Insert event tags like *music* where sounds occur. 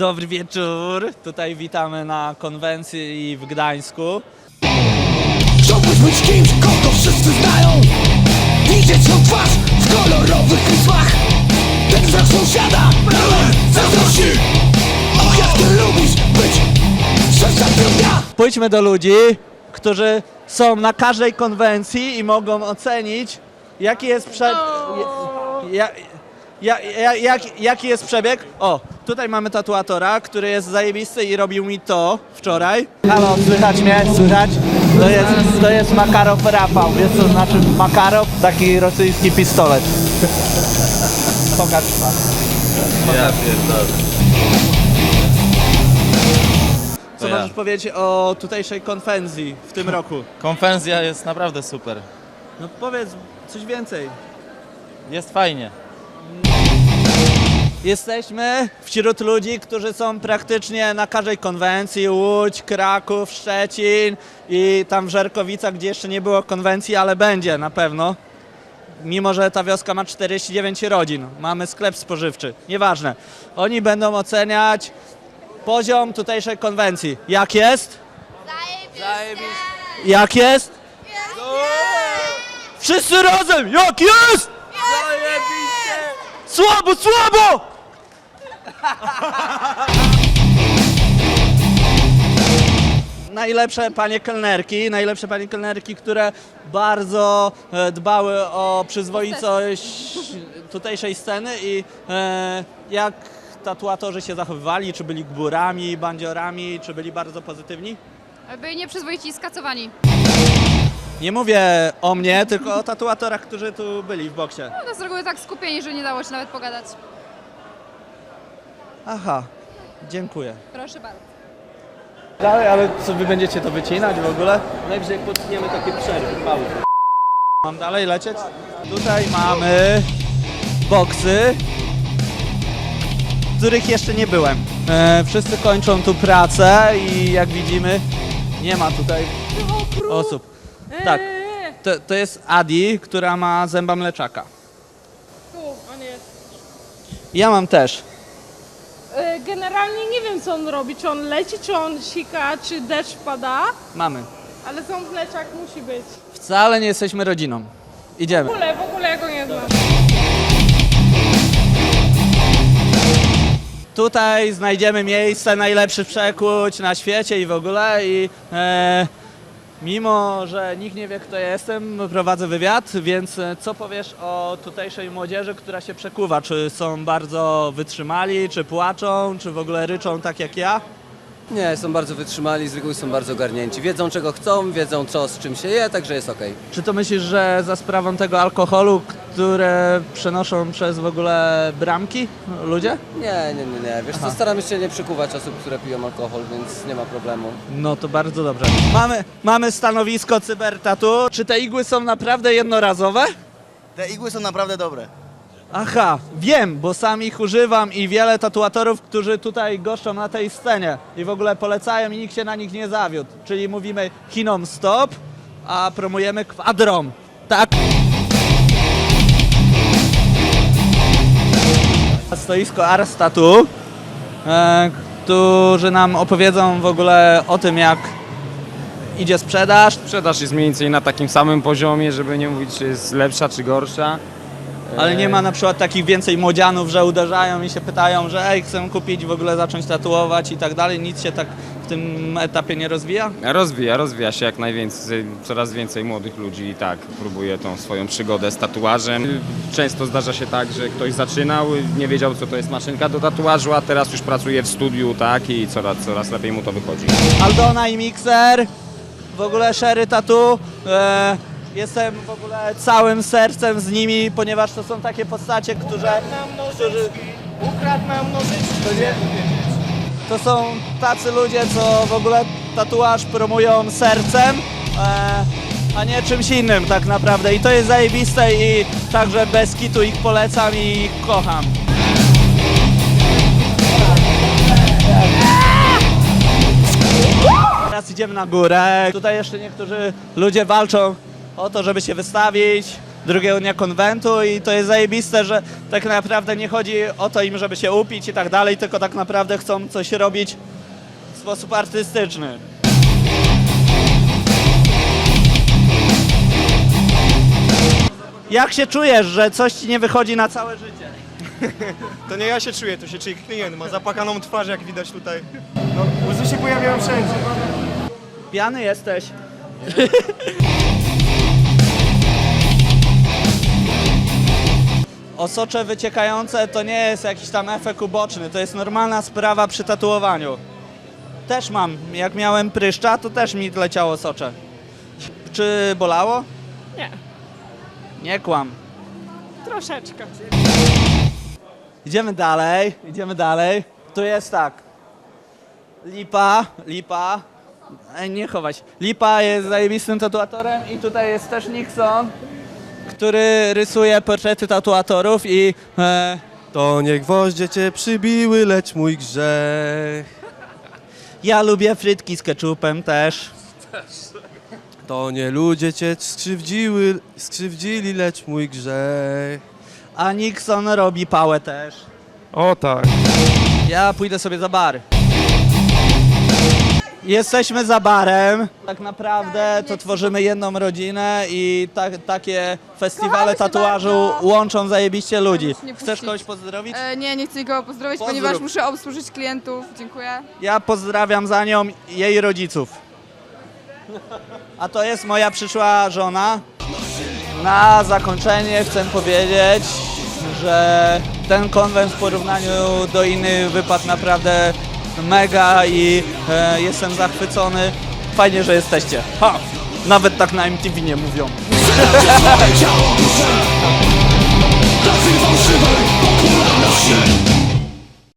Dobry wieczór. Tutaj witamy na konwencji w Gdańsku. Chciałbyś być kimś, kogo wszyscy znają. Widzieć ją twarz w kolorowych pismach Ten wzrok sąsiada pełen zazdrości. Och, jak ty lubisz być przedstawiony dnia Pójdźmy do ludzi, którzy są na każdej konwencji i mogą ocenić, jaki jest prze... Ja, ja, ja, jak, jaki jest przebieg? O, tutaj mamy tatuatora, który jest zajebisty i robił mi to wczoraj. Halo, słychać mnie? Słychać? To jest, to jest Makarow Rafał. Wiesz co znaczy Makarow? Taki rosyjski pistolet. Pokaż. Ja pierdolę. Co ja. możesz powiedzieć o tutejszej konwencji w tym roku? Konfensja jest naprawdę super. No powiedz coś więcej. Jest fajnie. Jesteśmy wśród ludzi, którzy są praktycznie na każdej konwencji, Łódź, Kraków, Szczecin i tam w Żerkowicach, gdzie jeszcze nie było konwencji, ale będzie na pewno. Mimo, że ta wioska ma 49 rodzin, mamy sklep spożywczy, nieważne. Oni będą oceniać poziom tutejszej konwencji. Jak jest? Jak jest? Wszyscy razem! Jak jest? Słabo, słabo! Najlepsze panie kelnerki, najlepsze panie kelnerki, które bardzo e, dbały o przyzwoitość tutejszej sceny i e, jak tatuatorzy się zachowywali, czy byli gburami, bandziorami, czy byli bardzo pozytywni? Byli nieprzyzwoici i skacowani. Nie mówię o mnie, tylko o tatuatorach, którzy tu byli w boksie. No, z reguły tak skupieni, że nie dało się nawet pogadać. Aha, dziękuję. Proszę bardzo. Dalej, ale co wy będziecie to wycinać w ogóle? Najwyżej potniemy takie przerwy, pauzy. Mam dalej lecieć? Tutaj mamy boksy, w których jeszcze nie byłem. E, wszyscy kończą tu pracę i jak widzimy nie ma tutaj osób. Tak, to, to jest Adi, która ma zęba mleczaka. Tu, on jest. Ja mam też. E, Generalnie nie wiem co on robi, czy on leci, czy on sika, czy deszcz pada, Mamy. ale są mleczak musi być. Wcale nie jesteśmy rodziną. W Idziemy. ogóle, w ogóle ja go nie znam. Tutaj znajdziemy miejsce najlepszych przekłuć na świecie i w ogóle i e, mimo, że nikt nie wie kto jestem, prowadzę wywiad, więc e, co powiesz o tutejszej młodzieży, która się przekuwa? Czy są bardzo wytrzymali, czy płaczą, czy w ogóle ryczą tak jak ja? Nie, są bardzo wytrzymali, z reguły są bardzo garnięci. Wiedzą czego chcą, wiedzą co z czym się je, także jest okej. Czy to myślisz, że za sprawą tego alkoholu, które przenoszą przez w ogóle bramki ludzie? Nie, nie, nie, nie. Wiesz co, staramy się nie przykuwać osób, które piją alkohol, więc nie ma problemu. No to bardzo dobrze. Mamy, mamy stanowisko cybertatu. Czy te igły są naprawdę jednorazowe? Te igły są naprawdę dobre. Aha, wiem, bo sam ich używam i wiele tatuatorów, którzy tutaj goszczą na tej scenie i w ogóle polecają i nikt się na nich nie zawiódł. Czyli mówimy chinom stop, a promujemy kwadrom. Tak? Stoisko Ars Tattoo, e, którzy nam opowiedzą w ogóle o tym, jak idzie sprzedaż, Sprzedaż jest mniej więcej na takim samym poziomie, żeby nie mówić, czy jest lepsza, czy gorsza. Ale nie ma na przykład takich więcej młodzianów, że uderzają i się pytają, że ej, chcę kupić, w ogóle zacząć tatuować i tak dalej. Nic się tak w tym etapie nie rozwija? Rozwija, rozwija się jak najwięcej, coraz więcej młodych ludzi i tak próbuje tą swoją przygodę z tatuażem. Często zdarza się tak, że ktoś zaczynał, nie wiedział co to jest maszynka do tatuażu, a teraz już pracuje w studiu, tak, i coraz, coraz lepiej mu to wychodzi. Aldona i Mixer, w ogóle Sherry Tattoo. E, jestem w ogóle całym sercem z nimi, ponieważ to są takie postacie, które. Ukradł nam nożyczki. To są tacy ludzie, co w ogóle tatuaż promują sercem, e, a nie czymś innym tak naprawdę. I to jest zajebiste i także bez kitu ich polecam i ich kocham. Teraz idziemy na górę. Tutaj jeszcze niektórzy ludzie walczą o to, żeby się wystawić. drugiego dnia konwentu i to jest zajebiste, że tak naprawdę nie chodzi o to im, żeby się upić i tak dalej, tylko tak naprawdę chcą coś robić w sposób artystyczny. Jak się czujesz, że coś ci nie wychodzi na całe życie? *laughs* To nie ja się czuję, to się czuje klient. Ma zapakaną twarz, jak widać tutaj. No, łzy się pojawiają wszędzie. Pijany jesteś. *laughs* Osocze wyciekające to nie jest jakiś tam efekt uboczny, to jest normalna sprawa przy tatuowaniu. Też mam, jak miałem pryszcza, to też mi leciało socze. Czy bolało? Nie, Nie kłam. troszeczkę. Idziemy dalej, idziemy dalej. Tu jest tak. Lipa, Lipa. Ej, nie chować. Lipa jest zajebistym tatuatorem i tutaj jest też Nixon, który rysuje portrety tatuatorów i e, To nie gwoździe cię przybiły, lecz mój grzech. ja lubię frytki z keczupem też. To nie ludzie cię skrzywdziły, skrzywdzili, lecz mój grzech. A Nixon robi pałę też. O tak. Ja pójdę sobie za bar. Jesteśmy za barem. Tak naprawdę to tworzymy jedną rodzinę i tak, takie festiwale tatuażu bardzo. łączą zajebiście ludzi. Chcesz kogoś pozdrowić? E, nie, nie chcę nikogo pozdrowić, Pozdrów. ponieważ muszę obsłużyć klientów. Dziękuję. Ja pozdrawiam za nią jej rodziców. A to jest moja przyszła żona. Na zakończenie chcę powiedzieć, że ten konwent w porównaniu do innych wypadł naprawdę mega i e, jestem zachwycony. Fajnie, że jesteście. Ha! Nawet tak na MTV nie mówią.